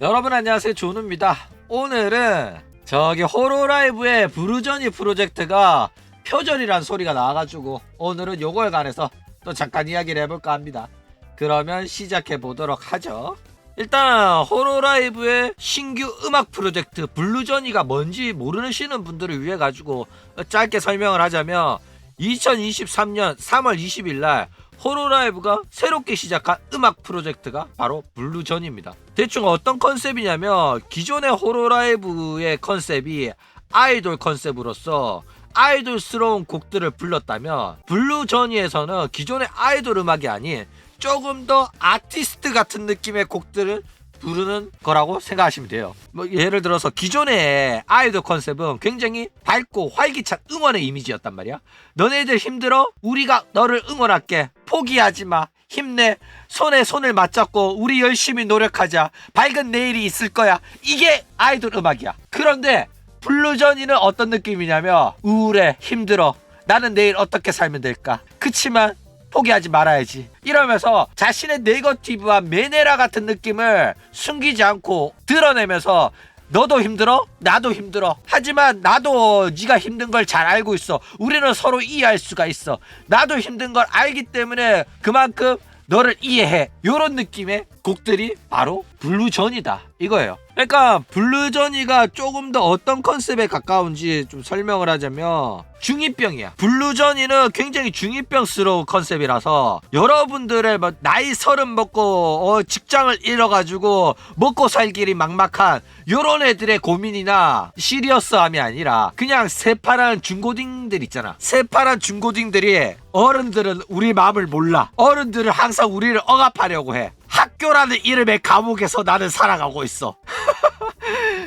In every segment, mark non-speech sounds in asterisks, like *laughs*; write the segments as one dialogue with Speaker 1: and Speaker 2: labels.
Speaker 1: 여러분 안녕하세요. 조누입니다. 오늘은 저기 호로라이브의 브루저니 프로젝트가 표절이란 소리가 나와가지고 오늘은 요거에 관해서 또 잠깐 이야기를 해볼까 합니다. 그러면 시작해 보도록 하죠. 일단 호로라이브의 신규 음악 프로젝트 블루저니가 뭔지 모르시는 분들을 위해 가지고 짧게 설명을 하자면 2023년 3월 20일 날 호로라이브가 새롭게 시작한 음악 프로젝트가 바로 블루전입니다. 대충 어떤 컨셉이냐면 기존의 호로라이브의 컨셉이 아이돌 컨셉으로서 아이돌스러운 곡들을 불렀다면 블루저니에서는 기존의 아이돌 음악이 아닌 조금 더 아티스트 같은 느낌의 곡들을 부르는 거라고 생각하시면 돼요. 뭐 예를 들어서 기존의 아이돌 컨셉은 굉장히 밝고 활기찬 응원의 이미지였단 말이야. 너네들 힘들어? 우리가 너를 응원할게. 포기하지 마. 힘내. 손에 손을 맞잡고 우리 열심히 노력하자. 밝은 내일이 있을 거야. 이게 아이돌 음악이야. 그런데 블루전이는 어떤 느낌이냐면 우울해. 힘들어. 나는 내일 어떻게 살면 될까? 그치만 포기하지 말아야지. 이러면서 자신의 네거티브한 메네라 같은 느낌을 숨기지 않고 드러내면서 너도 힘들어? 나도 힘들어. 하지만 나도 네가 힘든 걸 잘 알고 있어. 우리는 서로 이해할 수가 있어. 나도 힘든 걸 알기 때문에 그만큼 너를 이해해. 요런 느낌의 곡들이 바로 블루전이다. 이거예요. 그러니까 블루전이가 조금 더 어떤 컨셉에 가까운지 좀 설명을 하자면 중이병이야. 블루전이는 굉장히 중이병스러운 컨셉이라서 여러분들의 뭐 나이 서른 먹고 어, 직장을 잃어가지고 먹고 살 길이 막막한 요런 애들의 고민이나 시리어스함이 아니라 그냥 새파란 중고딩들 있잖아. 새파란 중고딩들이 어른들은 우리 마음을 몰라. 어른들은 항상 우리를 억압하려고 해. 학교라는 이름의 감옥에서 나는 살아가고 있어. *laughs*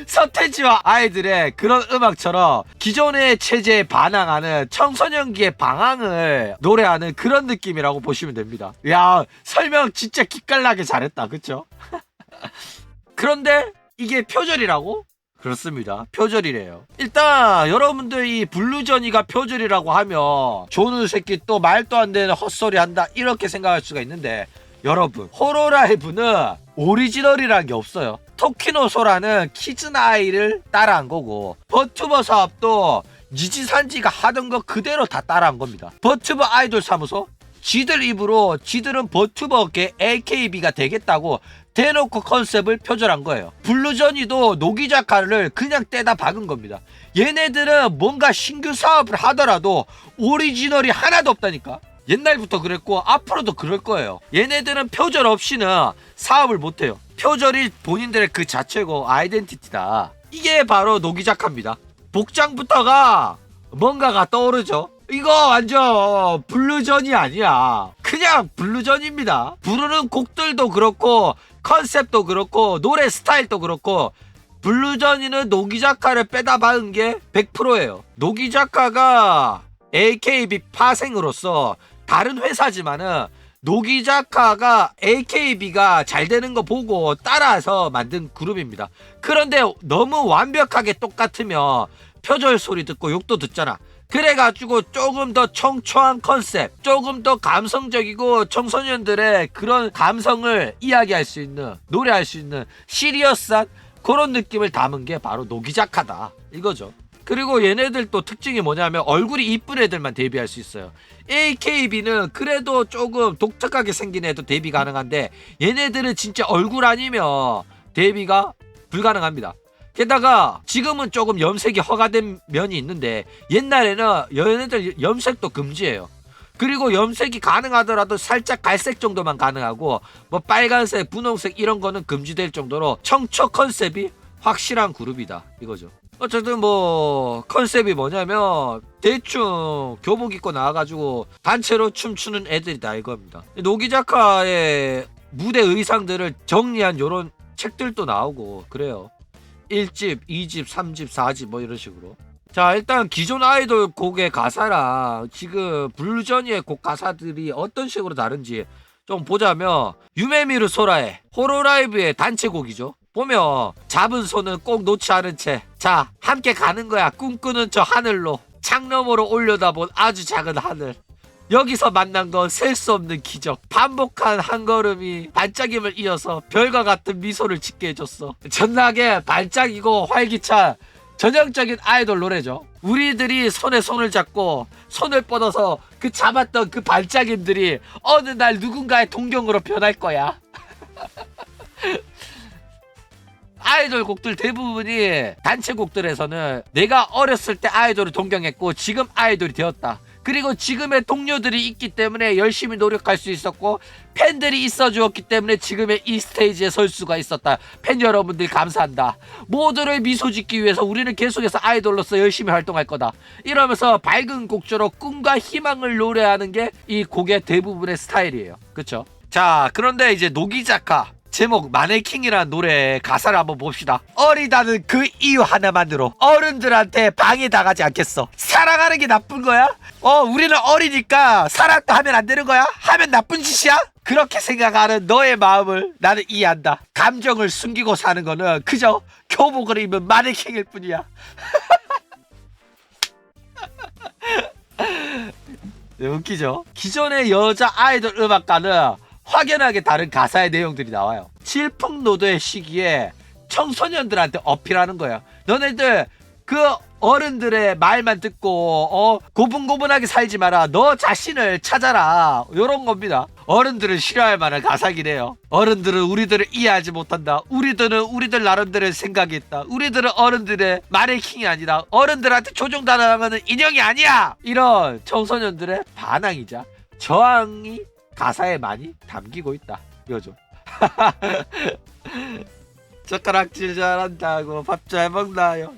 Speaker 1: 서태지와 아이들의 그런 음악처럼 기존의 체제에 반항하는 청소년기의 방황을 노래하는 그런 느낌이라고 보시면 됩니다. 야, 설명 진짜 기깔나게 잘했다. 그쵸? *laughs* 그런데 이게 표절이라고? 그렇습니다. 표절이래요. 일단 여러분들 이 블루저니가 표절이라고 하면 조는 새끼 또 말도 안 되는 헛소리 한다 이렇게 생각할 수가 있는데 여러분 호로라이브는 오리지널이라는 게 없어요. 토키노 소라는 키즈나이를 따라한 거고 버튜버 사업도 니지산지가 하던 거 그대로 다 따라한 겁니다. 버튜버 아이돌 사무소 지들 입으로 지들은 버튜버계 AKB가 되겠다고 대놓고 컨셉을 표절한 거예요. 블루전이도 노기자카를 그냥 떼다 박은 겁니다. 얘네들은 뭔가 신규 사업을 하더라도 오리지널이 하나도 없다니까. 옛날부터 그랬고 앞으로도 그럴 거예요. 얘네들은 표절 없이는 사업을 못 해요. 표절이 본인들의 그 자체고 아이덴티티다. 이게 바로 노기자카입니다. 복장부터가 뭔가가 떠오르죠. 이거 완전 블루전이 아니야. 그냥 블루전입니다. 부르는 곡들도 그렇고 컨셉도 그렇고 노래 스타일도 그렇고 블루전이는 노기자카를 빼다 박은 게 100%예요. 노기자카가 AKB 파생으로서 다른 회사지만은 노기자카가 AKB가 잘 되는 거 보고 따라서 만든 그룹입니다. 그런데 너무 완벽하게 똑같으면 표절 소리 듣고 욕도 듣잖아. 그래가지고 조금 더 청초한 컨셉, 조금 더 감성적이고 청소년들의 그런 감성을 이야기할 수 있는, 노래할 수 있는 시리어스한 그런 느낌을 담은 게 바로 노기자카다. 이거죠. 그리고 얘네들 또 특징이 뭐냐면 얼굴이 이쁜 애들만 데뷔할 수 있어요. AKB는 그래도 조금 독특하게 생긴 애도 데뷔 가능한데 얘네들은 진짜 얼굴 아니면 데뷔가 불가능합니다. 게다가 지금은 조금 염색이 허가된 면이 있는데 옛날에는 얘네들 염색도 금지예요. 그리고 염색이 가능하더라도 살짝 갈색 정도만 가능하고 뭐 빨간색, 분홍색 이런 거는 금지될 정도로 청초 컨셉이 확실한 그룹이다 이거죠. 어쨌든 뭐 컨셉이 뭐냐면 대충 교복 입고 나와가지고 단체로 춤추는 애들이다 이겁니다. 노기자카의 무대 의상들을 정리한 요런 책들도 나오고 그래요. 1집, 2집, 3집, 4집 뭐 이런 식으로. 자 일단 기존 아이돌 곡의 가사랑 지금 블루저니의 곡 가사들이 어떤 식으로 다른지 좀 보자면 유메미르 소라의 호로라이브의 단체곡이죠. 보면 잡은 손은 꼭 놓지 않은 채 자 함께 가는 거야 꿈꾸는 저 하늘로 창 너머로 올려다본 아주 작은 하늘 여기서 만난 건 셀 수 없는 기적. 반복한 한 걸음이 반짝임을 이어서 별과 같은 미소를 짓게 해줬어. 전나게 반짝이고 활기찬 전형적인 아이돌 노래죠. 우리들이 손에 손을 잡고 손을 뻗어서 그 잡았던 그 반짝임들이 어느 날 누군가의 동경으로 변할 거야. *laughs* 아이돌 곡들 대부분이 단체 곡들에서는 내가 어렸을 때 아이돌을 동경했고 지금 아이돌이 되었다. 그리고 지금의 동료들이 있기 때문에 열심히 노력할 수 있었고 팬들이 있어 주었기 때문에 지금의 이 스테이지에 설 수가 있었다. 팬 여러분들 감사한다. 모두를 미소 짓기 위해서 우리는 계속해서 아이돌로서 열심히 활동할 거다. 이러면서 밝은 곡조로 꿈과 희망을 노래하는 게 이 곡의 대부분의 스타일이에요. 그쵸? 자, 그런데 이제 노기자카 제목 마네킹이라는 노래 가사를 한번 봅시다. 어리다는 그 이유 하나만으로 어른들한테 방해당하지 않겠어. 사랑하는 게 나쁜 거야? 어, 우리는 어리니까 사랑도 하면 안 되는 거야? 하면 나쁜 짓이야? 그렇게 생각하는 너의 마음을 나는 이해한다. 감정을 숨기고 사는 거는 그저 교복을 입은 마네킹일 뿐이야. 네, *laughs* 웃기죠? 기존의 여자 아이돌 음악가는 확연하게 다른 가사의 내용들이 나와요. 질풍노도의 시기에 청소년들한테 어필하는 거예요. 너네들 그 어른들의 말만 듣고 어 고분고분하게 살지 마라. 너 자신을 찾아라. 요런 겁니다. 어른들을 싫어할 만한 가사긴 해요. 어른들은 우리들을 이해하지 못한다. 우리들은 우리들 나름대로의 생각이 있다. 우리들은 어른들의 말의 킹이 아니다. 어른들한테 조종당하는 인형이 아니야. 이런 청소년들의 반항이자 저항이 가사에 많이 담기고 있다. 이거죠. *laughs* 젓가락질 잘한다고 밥 잘 먹나요?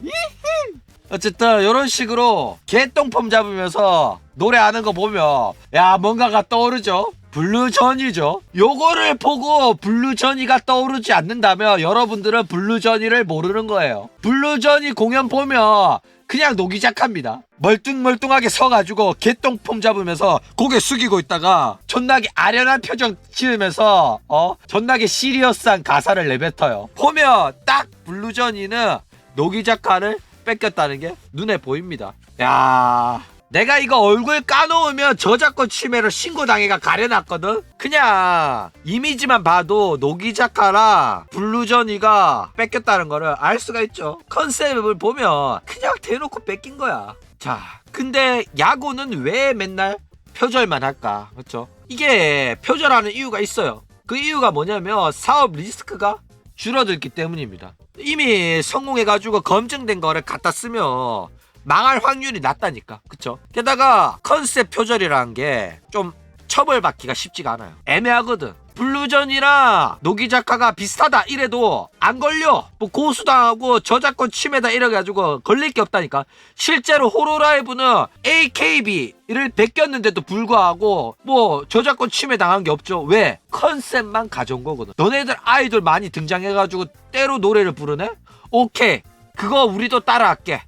Speaker 1: 어쨌든 이런 식으로 개똥폼 잡으면서 노래하는 거 보면 야 뭔가가 떠오르죠. 블루전이죠. 요거를 보고 블루전이가 떠오르지 않는다면 여러분들은 블루전이를 모르는 거예요. 블루전이 공연 보면 그냥 노기작합니다. 멀뚱멀뚱하게 서가지고 개똥폼 잡으면서 고개 숙이고 있다가 존나게 아련한 표정 지으면서 어 존나게 시리어스한 가사를 내뱉어요. 보면 딱 블루전이는 노기 작가를 뺏겼다는 게 눈에 보입니다. 야. 내가 이거 얼굴 까놓으면 저작권 침해로 신고당해가 가려놨거든? 그냥 이미지만 봐도 노기자카라 블루전이가 뺏겼다는 거를 알 수가 있죠. 컨셉을 보면 그냥 대놓고 뺏긴 거야. 자, 근데 야구는 왜 맨날 표절만 할까? 그렇죠? 이게 표절하는 이유가 있어요. 그 이유가 뭐냐면 사업 리스크가 줄어들기 때문입니다. 이미 성공해가지고 검증된 거를 갖다 쓰면 망할 확률이 낮다니까. 그쵸? 게다가 컨셉 표절이라는 게 좀 처벌받기가 쉽지가 않아요. 애매하거든. 블루전이랑 노기 작가가 비슷하다 이래도 안 걸려. 뭐 고수당하고 저작권 침해다 이래가지고 걸릴 게 없다니까. 실제로 호로라이브는 AKB를 베꼈는데도 불구하고 뭐 저작권 침해 당한 게 없죠. 왜? 컨셉만 가져온 거거든. 너네들 아이돌 많이 등장해가지고 때로 노래를 부르네? 오케이. 그거 우리도 따라할게.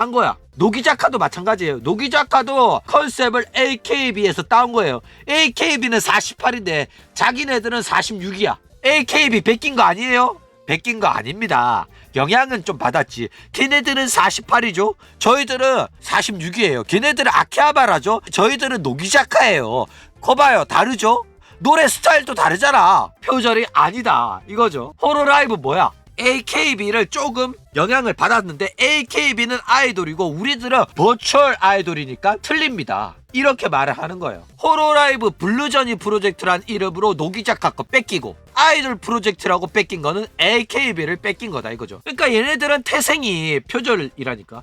Speaker 1: 한 거야. 노기자카도 마찬가지예요. 노기자카도 컨셉을 AKB에서 따온 거예요. AKB는 48인데 자기네들은 46이야. AKB 베낀 거 아니에요? 베낀 거 아닙니다. 영향은 좀 받았지. 걔네들은 48이죠. 저희들은 46이에요. 걔네들은 아키하바라죠. 저희들은 노기자카예요. 거봐요. 다르죠? 노래 스타일도 다르잖아. 표절이 아니다. 이거죠. 호로라이브 뭐야? AKB를 조금 영향을 받았는데 AKB는 아이돌이고 우리들은 버추얼 아이돌이니까 틀립니다. 이렇게 말을 하는 거예요. 호로라이브 블루저니 프로젝트란 이름으로 노기작가 거 뺏기고 아이돌 프로젝트라고 뺏긴 거는 AKB를 뺏긴 거다 이거죠. 그러니까 얘네들은 태생이 표절이라니까.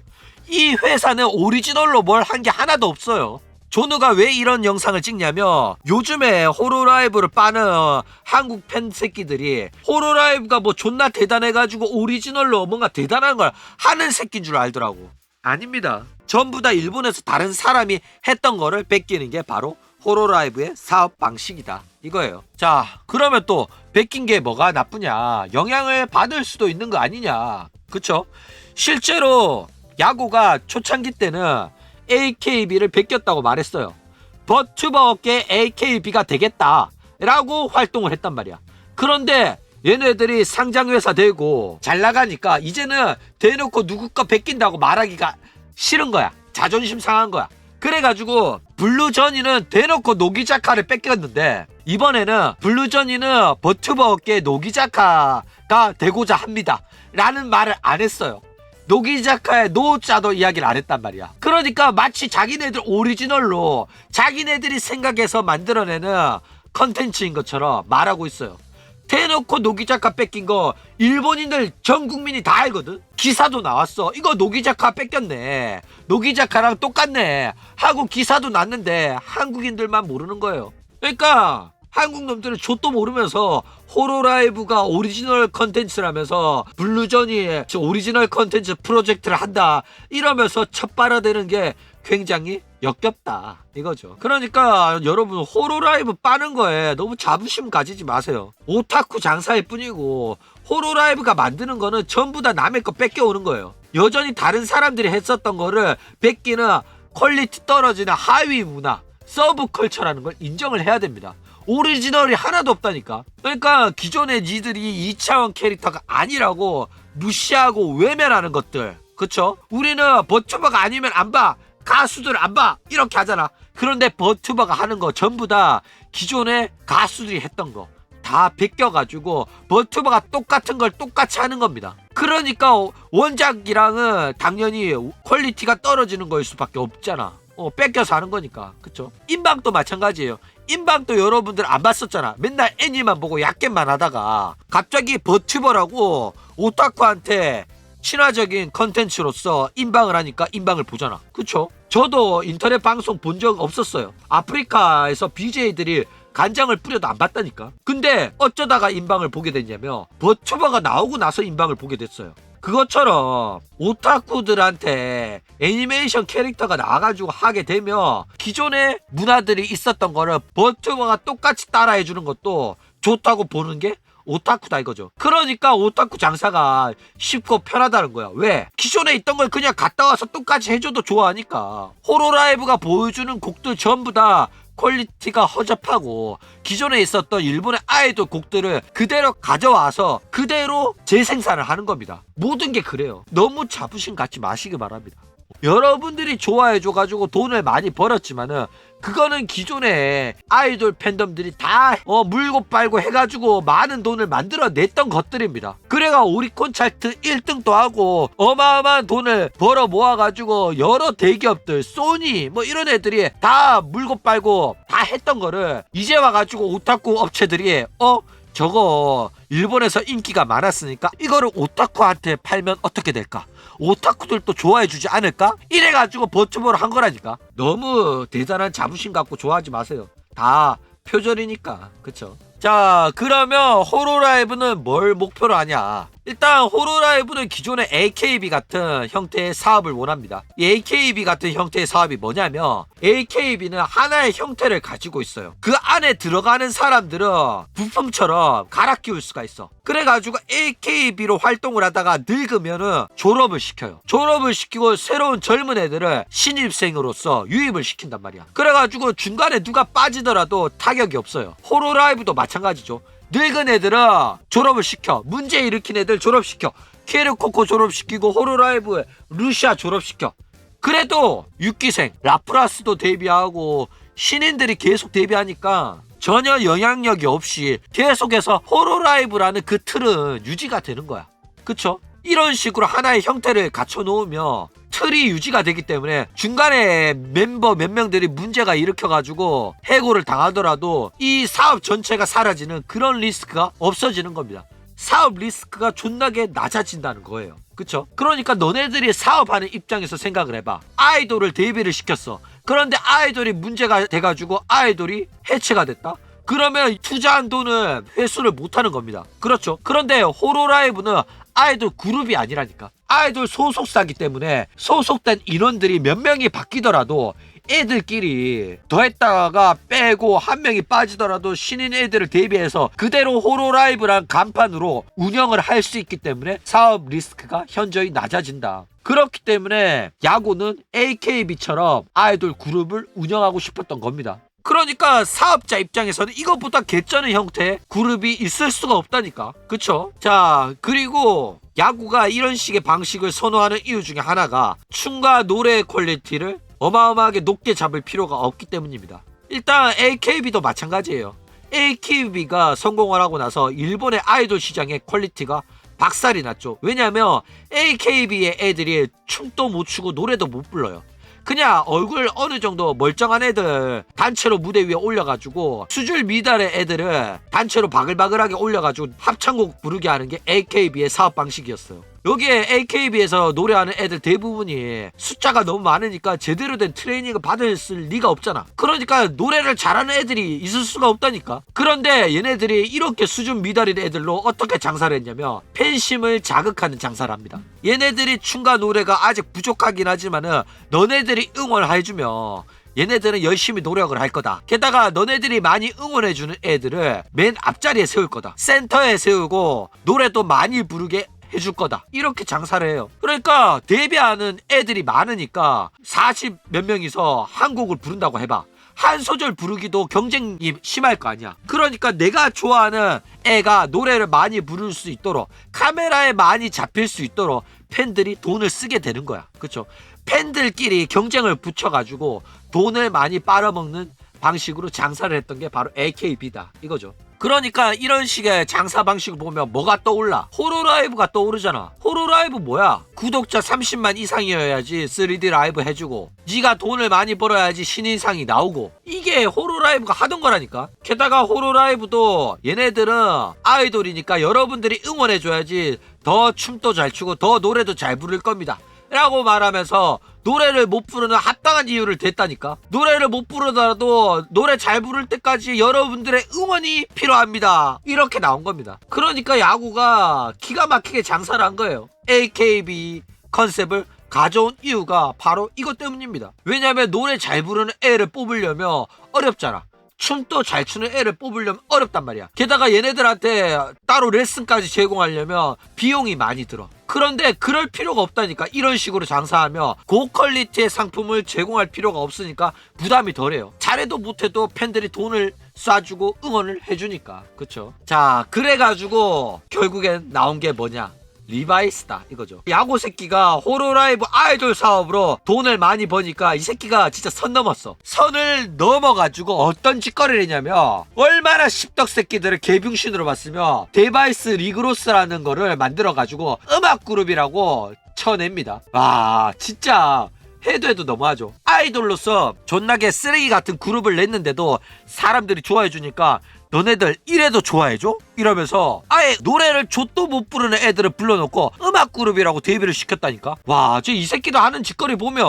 Speaker 1: 이 회사는 오리지널로 뭘 한 게 하나도 없어요. 조누가 왜 이런 영상을 찍냐면 요즘에 호로라이브를 빠는 한국 팬 새끼들이 호로라이브가 뭐 존나 대단해가지고 오리지널로 뭔가 대단한 걸 하는 새끼인 줄 알더라고. 아닙니다. 전부 다 일본에서 다른 사람이 했던 거를 뺏기는 게 바로 호로라이브의 사업 방식이다. 이거예요. 자 그러면 또 뺏긴 게 뭐가 나쁘냐? 영향을 받을 수도 있는 거 아니냐? 그쵸? 실제로 야구가 초창기 때는 AKB를 베꼈다고 말했어요. 버튜버 업계 AKB가 되겠다. 라고 활동을 했단 말이야. 그런데 얘네들이 상장회사 되고 잘 나가니까 이제는 대놓고 누구 거 베낀다고 말하기가 싫은 거야. 자존심 상한 거야. 그래가지고 블루저니는 대놓고 노기자카를 뺏겼는데 이번에는 블루저니는 버튜버계 노기자카가 되고자 합니다. 라는 말을 안 했어요. 노기자카의 노자도 이야기를 안 했단 말이야. 그러니까 마치 자기네들 오리지널로 자기네들이 생각해서 만들어내는 컨텐츠인 것처럼 말하고 있어요. 대놓고 노기자카 뺏긴 거 일본인들 전 국민이 다 알거든. 기사도 나왔어. 이거 노기자카 뺏겼네. 노기자카랑 똑같네. 하고 기사도 났는데 한국인들만 모르는 거예요. 그러니까 한국 놈들은 좆도 모르면서 호로라이브가 오리지널 컨텐츠라면서 블루전이 저 오리지널 컨텐츠 프로젝트를 한다. 이러면서 첫 빨아대는 게 굉장히 역겹다. 이거죠. 그러니까 여러분 호로라이브 빠는 거에 너무 자부심 가지지 마세요. 오타쿠 장사일 뿐이고 호로라이브가 만드는 거는 전부 다 남의 거 뺏겨오는 거예요. 여전히 다른 사람들이 했었던 거를 뺏기는 퀄리티 떨어지는 하위 문화 서브컬처라는 걸 인정을 해야 됩니다 오리지널이 하나도 없다니까. 그러니까 기존의 니들이 2차원 캐릭터가 아니라고 무시하고 외면하는 것들. 그쵸? 우리는 버튜버가 아니면 안 봐. 가수들 안 봐. 이렇게 하잖아. 그런데 버튜버가 하는 거 전부 다 기존의 가수들이 했던 거. 다 베껴가지고 버튜버가 똑같은 걸 똑같이 하는 겁니다. 그러니까 원작이랑은 당연히 퀄리티가 떨어지는 거일 수밖에 없잖아. 어, 뺏겨서 하는 거니까. 그쵸? 인방도 마찬가지예요. 인방도 여러분들 안 봤었잖아. 맨날 애니만 보고 약겜만 하다가 갑자기 버튜버라고 오타쿠한테 친화적인 컨텐츠로서 인방을 하니까 인방을 보잖아. 그쵸? 저도 인터넷 방송 본 적 없었어요. 아프리카에서 BJ들이 간장을 뿌려도 안 봤다니까. 근데 어쩌다가 인방을 보게 됐냐면 버튜버가 나오고 나서 인방을 보게 됐어요. 그것처럼 오타쿠들한테 애니메이션 캐릭터가 나와가지고 하게 되면 기존의 문화들이 있었던 거를 버튜버가 똑같이 따라해주는 것도 좋다고 보는 게 오타쿠다 이거죠. 그러니까 오타쿠 장사가 쉽고 편하다는 거야. 왜? 기존에 있던 걸 그냥 갔다 와서 똑같이 해줘도 좋아하니까. 호로라이브가 보여주는 곡들 전부 다 퀄리티가 허접하고 기존에 있었던 일본의 아이돌 곡들을 그대로 가져와서 그대로 재생산을 하는 겁니다. 모든 게 그래요. 너무 자부심 갖지 마시기 바랍니다. 여러분들이 좋아해 줘가지고 돈을 많이 벌었지만은 그거는 기존에 아이돌 팬덤들이 다 어, 물고 빨고 해가지고 많은 돈을 만들어냈던 것들입니다. 그래가 오리콘 차트 1등도 하고 어마어마한 돈을 벌어 모아가지고 여러 대기업들 소니 뭐 이런 애들이 다 물고 빨고 다 했던 거를 이제 와가지고 오타쿠 업체들이 어 저거 일본에서 인기가 많았으니까 이거를 오타쿠한테 팔면 어떻게 될까? 오타쿠들도 좋아해 주지 않을까? 이래가지고 버튜버를 한 거라니까. 너무 대단한 자부심 갖고 좋아하지 마세요. 다 표절이니까. 그쵸? 자, 그러면 호로라이브는 뭘 목표로 하냐? 일단 호로라이브는 기존의 AKB 같은 형태의 사업을 원합니다. 이 AKB 같은 형태의 사업이 뭐냐면 AKB는 하나의 형태를 가지고 있어요. 그 안에 들어가는 사람들은 부품처럼 갈아 끼울 수가 있어. 그래가지고 AKB로 활동을 하다가 늙으면은 졸업을 시켜요. 졸업을 시키고 새로운 젊은 애들을 신입생으로서 유입을 시킨단 말이야. 그래가지고 중간에 누가 빠지더라도 타격이 없어요. 호로라이브도 마찬가지죠. 늙은 애들은 졸업을 시켜. 문제 일으킨 애들 졸업시켜. 케르코코 졸업시키고 호로라이브에 루시아 졸업시켜. 그래도 6기생 라프라스도 데뷔하고 신인들이 계속 데뷔하니까 전혀 영향력이 없이 계속해서 호로라이브라는 그 틀은 유지가 되는 거야. 그쵸? 이런 식으로 하나의 형태를 갖춰 놓으면 틀이 유지가 되기 때문에 중간에 멤버 몇 명들이 문제가 일으켜가지고 해고를 당하더라도 이 사업 전체가 사라지는 그런 리스크가 없어지는 겁니다. 사업 리스크가 존나게 낮아진다는 거예요. 그쵸? 그러니까 너네들이 사업하는 입장에서 생각을 해봐. 아이돌을 데뷔를 시켰어. 그런데 아이돌이 문제가 돼가지고 아이돌이 해체가 됐다? 그러면 투자한 돈은 회수를 못하는 겁니다. 그렇죠. 그런데 호로라이브는 아이돌 그룹이 아니라니까. 아이돌 소속사기 때문에 소속된 인원들이 몇 명이 바뀌더라도 애들끼리 더했다가 빼고 한 명이 빠지더라도 신인 애들을 대비해서 그대로 호로라이브란 간판으로 운영을 할 수 있기 때문에 사업 리스크가 현저히 낮아진다. 그렇기 때문에 야구는 AKB처럼 아이돌 그룹을 운영하고 싶었던 겁니다. 그러니까 사업자 입장에서는 이것보다 개쩌는 형태의 그룹이 있을 수가 없다니까. 그쵸? 자, 그리고 야구가 이런 식의 방식을 선호하는 이유 중에 하나가 춤과 노래의 퀄리티를 어마어마하게 높게 잡을 필요가 없기 때문입니다. 일단 AKB도 마찬가지예요. AKB가 성공을 하고 나서 일본의 아이돌 시장의 퀄리티가 박살이 났죠. 왜냐면 AKB의 애들이 춤도 못 추고 노래도 못 불러요. 그냥 얼굴 어느 정도 멀쩡한 애들 단체로 무대 위에 올려가지고 수줄 미달의 애들을 단체로 바글바글하게 올려가지고 합창곡 부르게 하는 게 AKB의 사업 방식이었어요. 여기에 AKB에서 노래하는 애들 대부분이 숫자가 너무 많으니까 제대로 된 트레이닝을 받을 리가 없잖아. 그러니까 노래를 잘하는 애들이 있을 수가 없다니까. 그런데 얘네들이 이렇게 수준 미달인 애들로 어떻게 장사를 했냐면 팬심을 자극하는 장사를 합니다. 얘네들이 춤과 노래가 아직 부족하긴 하지만은 너네들이 응원을 해주면 얘네들은 열심히 노력을 할 거다. 게다가 너네들이 많이 응원해주는 애들을 맨 앞자리에 세울 거다. 센터에 세우고 노래도 많이 부르게 해줄 거다. 이렇게 장사를 해요. 그러니까 데뷔하는 애들이 많으니까 40 몇 명이서 한 곡을 부른다고 해봐. 한 소절 부르기도 경쟁이 심할 거 아니야. 그러니까 내가 좋아하는 애가 노래를 많이 부를 수 있도록 카메라에 많이 잡힐 수 있도록 팬들이 돈을 쓰게 되는 거야. 그쵸? 팬들끼리 경쟁을 붙여가지고 돈을 많이 빨아먹는 방식으로 장사를 했던 게 바로 AKB다. 이거죠. 그러니까 이런 식의 장사 방식을 보면 뭐가 떠올라? 호로라이브가 떠오르잖아. 호로라이브 뭐야? 구독자 30만 이상이어야지 3D 라이브 해주고 네가 돈을 많이 벌어야지 신인상이 나오고 이게 호로라이브가 하던 거라니까. 게다가 호로라이브도 얘네들은 아이돌이니까 여러분들이 응원해줘야지 더 춤도 잘 추고 더 노래도 잘 부를 겁니다. 라고 말하면서 노래를 못 부르는 합당한 이유를 댔다니까. 노래를 못 부르더라도 노래 잘 부를 때까지 여러분들의 응원이 필요합니다. 이렇게 나온 겁니다. 그러니까 야구가 기가 막히게 장사를 한 거예요. AKB 컨셉을 가져온 이유가 바로 이것 때문입니다. 왜냐면 노래 잘 부르는 애를 뽑으려면 어렵잖아. 춤도 잘 추는 애를 뽑으려면 어렵단 말이야. 게다가 얘네들한테 따로 레슨까지 제공하려면 비용이 많이 들어. 그런데 그럴 필요가 없다니까. 이런 식으로 장사하면 고퀄리티의 상품을 제공할 필요가 없으니까 부담이 덜해요. 잘해도 못해도 팬들이 돈을 쏴주고 응원을 해주니까. 그쵸? 자, 그래가지고 결국엔 나온 게 뭐냐? 리바이스다 이거죠. 야구 새끼가 호로라이브 아이돌 사업으로 돈을 많이 버니까 이 새끼가 진짜 선 넘었어. 선을 넘어가지고 어떤 짓거리를 했냐면 얼마나 십덕 새끼들을 개빙신으로 봤으면 데바이스 리그로스라는 거를 만들어가지고 음악 그룹이라고 쳐냅니다. 와 진짜 해도 해도 너무하죠. 아이돌로서 존나게 쓰레기 같은 그룹을 냈는데도 사람들이 좋아해 주니까 너네들 이래도 좋아해줘? 이러면서 아예 노래를 좆도 못 부르는 애들을 불러놓고 음악 그룹이라고 데뷔를 시켰다니까. 와저이 새끼들 하는 짓거리 보면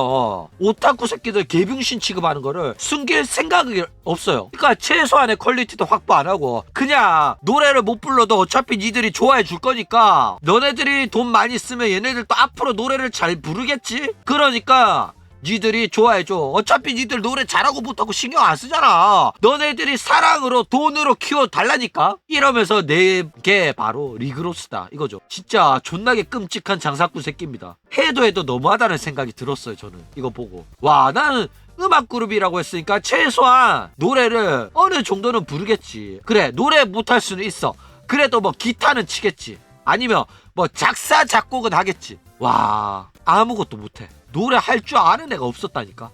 Speaker 1: 오타쿠 새끼들 개빙신 취급하는 거를 숨길 생각이 없어요. 그러니까 최소한의 퀄리티도 확보 안 하고 그냥 노래를 못 불러도 어차피 니들이 좋아해 줄 거니까 너네들이 돈 많이 쓰면 얘네들도 앞으로 노래를 잘 부르겠지? 그러니까 니들이 좋아해줘. 어차피 니들 노래 잘하고 못하고 신경 안 쓰잖아. 너네들이 사랑으로 돈으로 키워달라니까? 이러면서 내게 바로 리그로스다. 이거죠. 진짜 존나게 끔찍한 장사꾼 새끼입니다. 해도 해도 너무하다는 생각이 들었어요. 저는 이거 보고. 와 나는 음악 그룹이라고 했으니까 최소한 노래를 어느 정도는 부르겠지. 그래 노래 못할 수는 있어. 그래도 뭐 기타는 치겠지. 아니면 뭐 작사 작곡은 하겠지. 와 아무것도 못해. 노래 할 줄 아는 애가 없었다니까.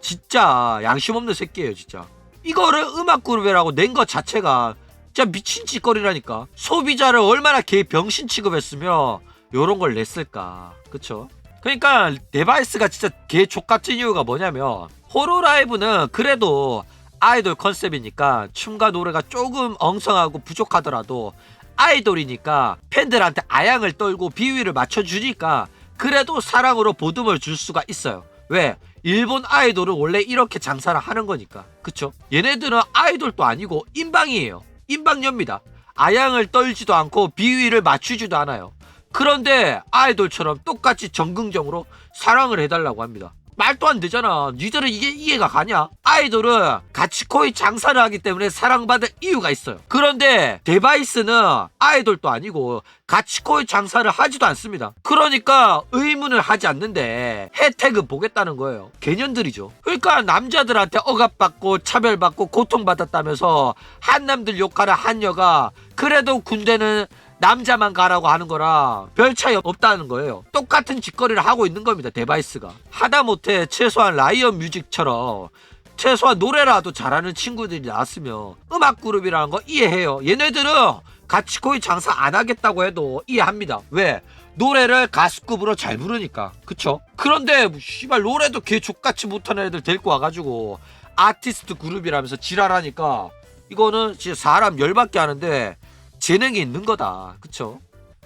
Speaker 1: 진짜 양심 없는 새끼예요, 진짜. 이거를 음악 그룹이라고 낸 것 자체가 진짜 미친 짓거리라니까. 소비자를 얼마나 개 병신 취급했으면 요런 걸 냈을까. 그쵸? 그러니까 데바이스가 진짜 개 족같은 이유가 뭐냐면 호로라이브는 그래도 아이돌 컨셉이니까 춤과 노래가 조금 엉성하고 부족하더라도 아이돌이니까 팬들한테 아양을 떨고 비위를 맞춰주니까 그래도 사랑으로 보듬을 줄 수가 있어요. 왜? 일본 아이돌은 원래 이렇게 장사를 하는 거니까. 그쵸? 얘네들은 아이돌도 아니고 인방이에요. 인방녀입니다. 아양을 떨지도 않고 비위를 맞추지도 않아요. 그런데 아이돌처럼 똑같이 정긍정으로 사랑을 해달라고 합니다. 말도 안 되잖아. 니들은 이게 이해가 가냐? 아이돌은 같이 거의 장사를 하기 때문에 사랑받을 이유가 있어요. 그런데 데바이스는 아이돌도 아니고 같이 거의 장사를 하지도 않습니다. 그러니까 의문을 하지 않는데 혜택은 보겠다는 거예요. 개년들이죠. 그러니까 남자들한테 억압받고 차별받고 고통받았다면서 한남들 욕하는 한여가 그래도 군대는 남자만 가라고 하는 거랑 별 차이 없다는 거예요. 똑같은 짓거리를 하고 있는 겁니다. 데바이스가. 하다못해 최소한 라이언 뮤직처럼 최소한 노래라도 잘하는 친구들이 나왔으면 음악 그룹이라는 거 이해해요. 얘네들은 같이 거의 장사 안 하겠다고 해도 이해합니다. 왜? 노래를 가수급으로 잘 부르니까. 그쵸? 그런데 뭐 씨발 노래도 개 족같이 못하는 애들 데리고 와가지고 아티스트 그룹이라면서 지랄하니까 이거는 진짜 사람 열받게 하는데 재능이 있는 거다. 그쵸?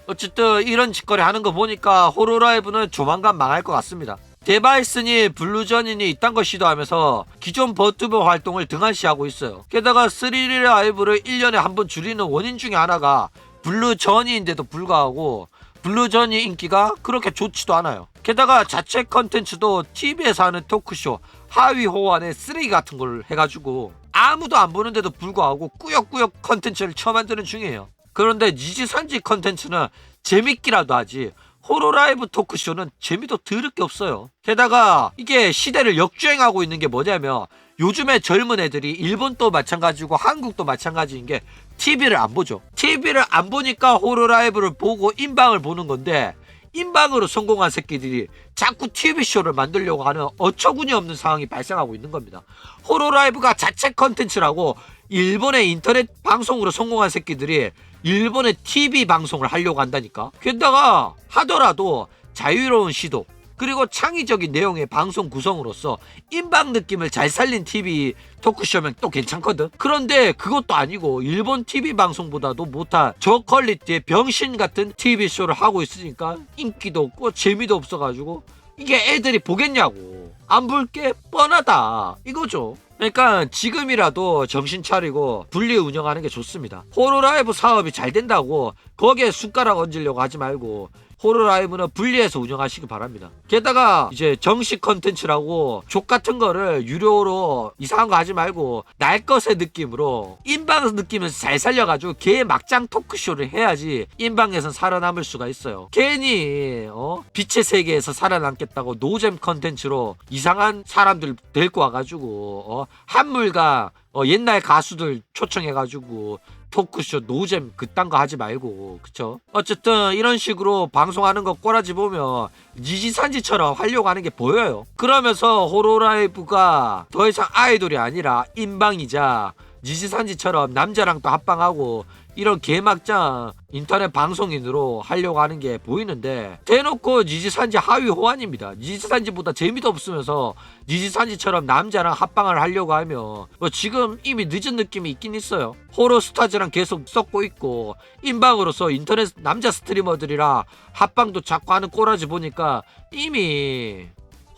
Speaker 1: 어쨌든 이런 짓거리 하는 거 보니까 호로라이브는 조만간 망할 것 같습니다. 데바이스니 블루전이니 이딴 거 시도하면서 기존 버튜버 활동을 등한시하고 있어요. 게다가 3D 라이브를 1년에 한 번 줄이는 원인 중에 하나가 블루전이인데도 불구하고 블루전이 인기가 그렇게 좋지도 않아요. 게다가 자체 컨텐츠도 TV에서 하는 토크쇼 하위 호환의 쓰레기 같은 걸 해가지고 아무도 안 보는데도 불구하고 꾸역꾸역 컨텐츠를 처만드는 중이에요. 그런데 니지산지 컨텐츠는 재밌기라도 하지 호로라이브 토크쇼는 재미도 드럽게 없어요. 게다가 이게 시대를 역주행하고 있는 게 뭐냐면 요즘에 젊은 애들이 일본도 마찬가지고 한국도 마찬가지인 게 TV를 안 보죠. TV를 안 보니까 호로라이브를 보고 인방을 보는 건데 인방으로 성공한 새끼들이 자꾸 TV쇼를 만들려고 하는 어처구니 없는 상황이 발생하고 있는 겁니다. 호로라이브가 자체 컨텐츠라고 일본의 인터넷 방송으로 성공한 새끼들이 일본의 TV 방송을 하려고 한다니까. 게다가 하더라도 자유로운 시도 그리고 창의적인 내용의 방송 구성으로서 인방 느낌을 잘 살린 TV 토크쇼면 또 괜찮거든. 그런데 그것도 아니고 일본 TV 방송보다도 못한 저퀄리티의 병신 같은 TV 쇼를 하고 있으니까 인기도 없고 재미도 없어가지고 이게 애들이 보겠냐고. 안 볼 게 뻔하다. 이거죠. 그러니까 지금이라도 정신 차리고 분리 운영하는 게 좋습니다. 호로라이브 사업이 잘 된다고 거기에 숟가락 얹으려고 하지 말고 호로라이브는 분리해서 운영하시기 바랍니다. 게다가 이제 정식 컨텐츠라고 족 같은 거를 유료로 이상한 거 하지 말고 날 것의 느낌으로 인방 느낌을 잘 살려가지고 개 막장 토크쇼를 해야지 인방에선 살아남을 수가 있어요. 괜히 어? 빛의 세계에서 살아남겠다고 노잼 컨텐츠로 이상한 사람들 데리고 와가지고 어? 한물과 어, 옛날 가수들 초청해가지고 토크쇼 노잼 그딴 거 하지 말고 그쵸? 어쨌든 이런 식으로 방송하는 거 꼬라지 보면 니지산지처럼 하려고 하는 게 보여요. 그러면서 호로라이브가 더 이상 아이돌이 아니라 인방이자 니지산지처럼 남자랑 또 합방하고 이런 개막장 인터넷 방송인으로 하려고 하는 게 보이는데 대놓고 니지산지 하위 호환입니다. 니지산지보다 재미도 없으면서 니지산지처럼 남자랑 합방을 하려고 하면 뭐 지금 이미 늦은 느낌이 있긴 있어요. 호러스타즈랑 계속 썩고 있고 인방으로서 인터넷 남자 스트리머들이랑 합방도 자꾸 하는 꼬라지 보니까 이미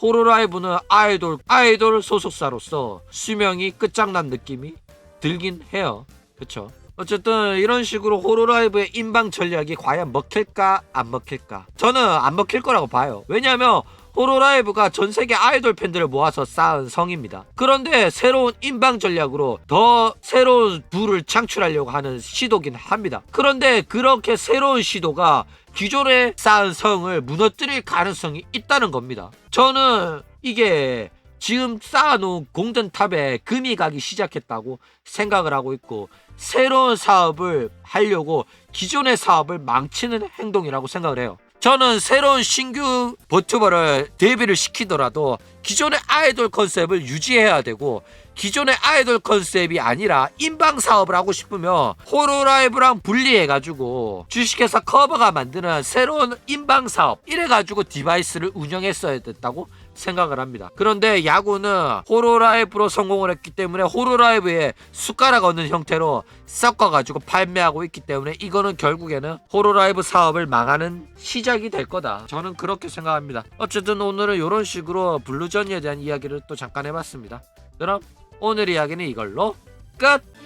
Speaker 1: 호로라이브는 아이돌 아이돌 소속사로서 수명이 끝장난 느낌이 들긴 해요. 그쵸? 어쨌든 이런 식으로 호로라이브의 인방 전략이 과연 먹힐까 안 먹힐까? 저는 안 먹힐 거라고 봐요. 왜냐하면 호로라이브가 전 세계 아이돌 팬들을 모아서 쌓은 성입니다. 그런데 새로운 인방 전략으로 더 새로운 부를 창출하려고 하는 시도긴 합니다. 그런데 그렇게 새로운 시도가 기존에 쌓은 성을 무너뜨릴 가능성이 있다는 겁니다. 저는 이게 지금 쌓아놓은 공전탑에 금이 가기 시작했다고 생각을 하고 있고 새로운 사업을 하려고 기존의 사업을 망치는 행동이라고 생각을 해요. 저는 새로운 신규 버튜버를 데뷔를 시키더라도 기존의 아이돌 컨셉을 유지해야 되고 기존의 아이돌 컨셉이 아니라 인방 사업을 하고 싶으면 호로라이브랑 분리해가지고 주식회사 커버가 만드는 새로운 인방 사업 이래가지고 디바이스를 운영했어야 됐다고 생각을 합니다. 그런데 야구는 호로라이브로 성공을 했기 때문에 호로라이브에 숟가락 얻는 형태로 섞어가지고 판매하고 있기 때문에 이거는 결국에는 호로라이브 사업을 망하는 시작이 될 거다. 저는 그렇게 생각합니다. 어쨌든 오늘은 이런 식으로 블루전이에 대한 이야기를 또 잠깐 해봤습니다. 그럼 오늘 이야기는 이걸로 끝!